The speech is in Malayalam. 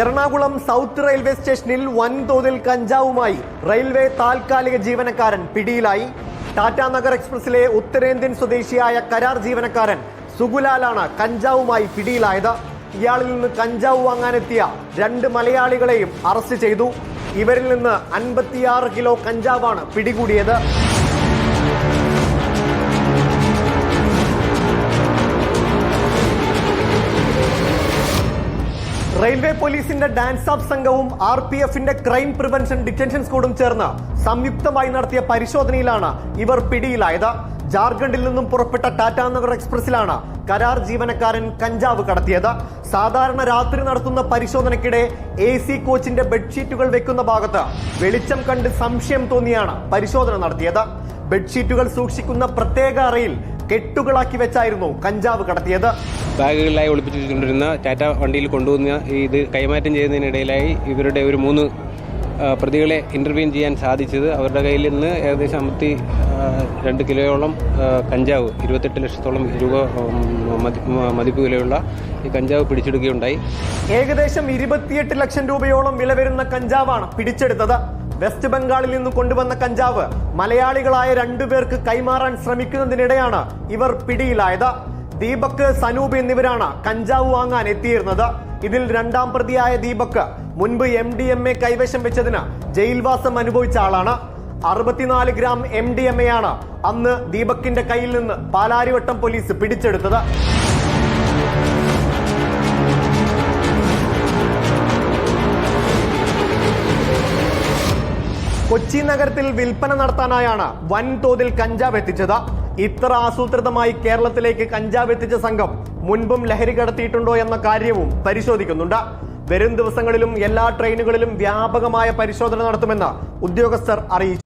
എറണാകുളം സൗത്ത് റെയിൽവേ സ്റ്റേഷനിൽ വൻതോതിൽ കഞ്ചാവുമായി റെയിൽവേ താൽക്കാലിക ജീവനക്കാരൻ പിടിയിലായി. ടാറ്റാ നഗർ എക്സ്പ്രസിലെ ഉത്തരേന്ത്യൻ സ്വദേശിയായ കരാർ ജീവനക്കാരൻ സുഗുലാലാണ് കഞ്ചാവുമായി പിടിയിലായത്. ഇയാളിൽ നിന്ന് കഞ്ചാവ് വാങ്ങാനെത്തിയ രണ്ട് മലയാളികളെയും അറസ്റ്റ് ചെയ്തു. ഇവരിൽ നിന്ന് അൻപത്തിയാറ് കിലോ കഞ്ചാവാണ് പിടികൂടിയത്. റെയിൽവേ പോലീസിന്റെ ഡാൻസ് ഓഫ് സംഘവും ആർ പി എഫിന്റെ ക്രൈം പ്രിവെൻഷൻ ഡിറ്റൻഷൻ സ്ക്വാഡും ചേർന്ന് സംയുക്തമായി നടത്തിയ പരിശോധനയിലാണ് ഇവർ പിടിയിലായത്. ജാർഖണ്ഡിൽ നിന്നും പുറപ്പെട്ട ടാറ്റാ നഗർ എക്സ്പ്രസിലാണ് കരാർ ജീവനക്കാരൻ കഞ്ചാവ് കടത്തിയത്. സാധാരണ രാത്രി നടത്തുന്ന പരിശോധനയ്ക്കിടെ എ സി കോച്ചിന്റെ ബെഡ്ഷീറ്റുകൾ വെക്കുന്ന ഭാഗത്ത് വെളിച്ചം കണ്ട് സംശയം തോന്നിയാണ് പരിശോധന നടത്തിയത്. ബെഡ്ഷീറ്റുകൾ സൂക്ഷിക്കുന്ന പ്രത്യേക അറയിൽ കെട്ടുകളാക്കി വെച്ചായിരുന്നു കഞ്ചാവ് കടത്തിയത്. ബാഗുകളിലായി ഒളിപ്പിച്ചുകൊണ്ടിരുന്ന ടാറ്റ വണ്ടിയിൽ കൊണ്ടുവന്ന ഇത് കൈമാറ്റം ചെയ്യുന്നതിനിടയിലായി ഇവരുടെ ഒരു മൂന്ന് പ്രതികളെ ഇന്റർവ്യൂ ചെയ്യാൻ സാധിച്ചത്. അവരുടെ കയ്യിൽ നിന്ന് ഏകദേശം അമ്പത്തി രണ്ട് കിലോയോളം കഞ്ചാവ് ഇരുപത്തെട്ട് ലക്ഷത്തോളം രൂപ മതിപ്പ് വിലയുള്ള ഈ കഞ്ചാവ് പിടിച്ചെടുക്കുകയുണ്ടായി. ഏകദേശം ഇരുപത്തിയെട്ട് ലക്ഷം രൂപയോളം വില വരുന്ന കഞ്ചാവാണ് പിടിച്ചെടുത്തത്. വെസ്റ്റ് ബംഗാളിൽ നിന്ന് കൊണ്ടുവന്ന കഞ്ചാവ് മലയാളികളായ രണ്ടുപേർക്ക് കൈമാറാൻ ശ്രമിക്കുന്നതിനിടെയാണ് ഇവർ പിടിയിലായത്. ദീപക് സനൂപ് എന്നിവരാണ് കഞ്ചാവ് വാങ്ങാൻ എത്തിയിരുന്നത്. ഇതിൽ രണ്ടാം പ്രതിയായ ദീപക് മുൻപ് എം ഡി എം എ കൈവശം വെച്ചതിന് ജയിൽവാസം അനുഭവിച്ച ആളാണ്. അറുപത്തിനാല് gram M D M A ആണ് അന്ന് ദീപക്കിന്റെ കയ്യിൽ നിന്ന് പാലാരിവട്ടം പോലീസ് പിടിച്ചെടുത്തത്. കൊച്ചി നഗരത്തിൽ വിൽപ്പന നടത്താനായാണ് വൻതോതിൽ കഞ്ചാവ് എത്തിച്ചത്. ഇത്ര ആസൂത്രിതമായി കേരളത്തിലേക്ക് കഞ്ചാവ് എത്തിച്ച സംഘം മുൻപും ലഹരി കടത്തിയിട്ടുണ്ടോ എന്ന കാര്യവും പരിശോധിക്കുന്നുണ്ട്. വരും ദിവസങ്ങളിലും എല്ലാ ട്രെയിനുകളിലും വ്യാപകമായ പരിശോധന നടത്തുമെന്ന് ഉദ്യോഗസ്ഥർ അറിയിച്ചു.